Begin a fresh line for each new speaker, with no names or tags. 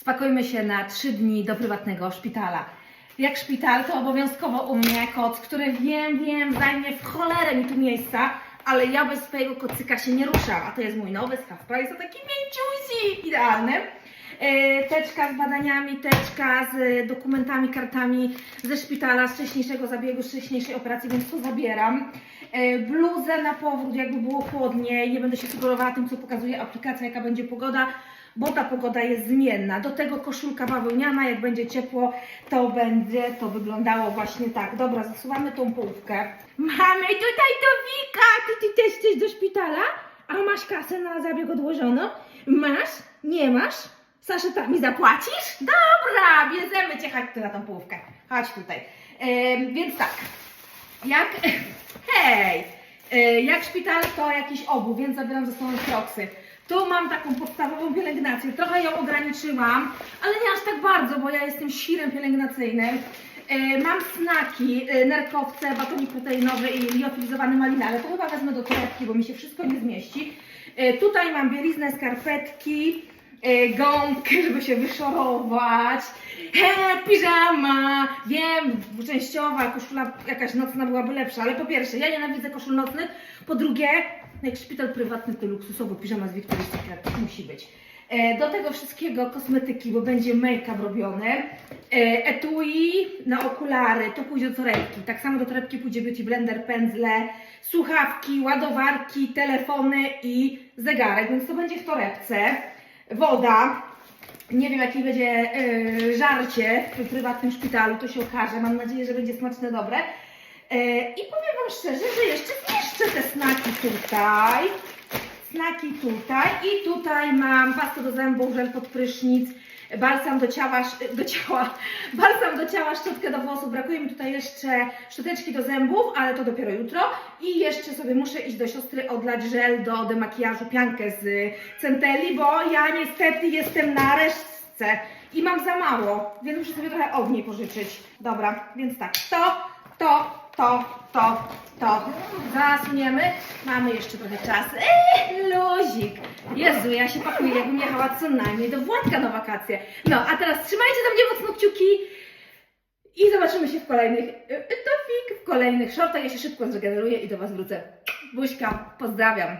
Spakujmy się na trzy dni do prywatnego szpitala. Jak szpital, to obowiązkowo u mnie koc, który wiem, wiem, zajmie w cholerę mi tu miejsca, ale ja bez swojego kocyka się nie ruszam. A to jest mój nowy skaw, jest to taki mięciusi, idealny. E, Teczka z badaniami, teczka z dokumentami, kartami ze szpitala, z wcześniejszego zabiegu, z wcześniejszej operacji, więc to zabieram. E, Bluzę na powrót, jakby było chłodniej. Nie będę się sugerowała tym, co pokazuje aplikacja, jaka będzie pogoda, bo ta pogoda jest zmienna. Do tego koszulka bawełniana, jak będzie ciepło, to będzie to wyglądało właśnie tak. Dobra, zasuwamy tą połówkę. Mamy tutaj do Wika! Ty, ty też chcesz do szpitala? A masz kasę na zabieg odłożoną? Masz? Nie masz? Sasza, tak mi zapłacisz? Dobra, bierzemy cię, chodź tu na tą połówkę. Chodź tutaj. Więc tak, jak... Hej! E, Jak szpital, to jakiś obu, więc zabieram ze sobą kroksy. Tu mam taką podstawową pielęgnację. Trochę ją ograniczyłam, ale nie aż tak bardzo, bo ja jestem świrem pielęgnacyjnym. E, Mam snaki, e, nerkowce, batonik proteinowy i liofilizowany malina, ale to chyba wezmę do torebki, bo mi się wszystko nie zmieści. Tutaj mam bieliznę, skarpetki, gąbkę, żeby się wyszorować. He, piżama! Wiem, dwuczęściowa, koszula jakaś nocna byłaby lepsza, ale po pierwsze, ja nienawidzę koszul nocnych, po drugie, jak szpital prywatny, to luksusowo piżama z Victoria's Secret musi być. E, Do tego wszystkiego kosmetyki, bo będzie make-up robiony. E, Etui na okulary, to pójdzie do torebki. Tak samo do torebki pójdzie beauty blender, pędzle, słuchawki, ładowarki, telefony i zegarek, więc to będzie w torebce. Woda, nie wiem, jakie będzie e, żarcie w prywatnym szpitalu, to się okaże. Mam nadzieję, że będzie smaczne, dobre. E, I powiem Wam szczerze, że jeszcze zmieszczę te snaki tutaj. Snaki tutaj. I tutaj mam pastę do zębów, żel pod prysznic, balsam do ciała, do ciała, balsam do ciała, szczotkę do włosów. Brakuje mi tutaj jeszcze szczoteczki do zębów, ale to dopiero jutro. I jeszcze sobie muszę iść do siostry odlać żel do demakijażu, piankę z centeli, bo ja niestety jestem na resztce i mam za mało, więc muszę sobie trochę od niej pożyczyć. Dobra, więc tak, to, to, to, to, to. Zasuniemy. Mamy jeszcze trochę czasu. Eee. Ja się pakuję, jakbym jechała co najmniej do Władka na wakacje. No, a teraz trzymajcie za mnie mocno kciuki i zobaczymy się w kolejnych, e, tofik, w kolejnych shortach. Ja się szybko zregeneruję i do Was wrócę. Buźka, pozdrawiam.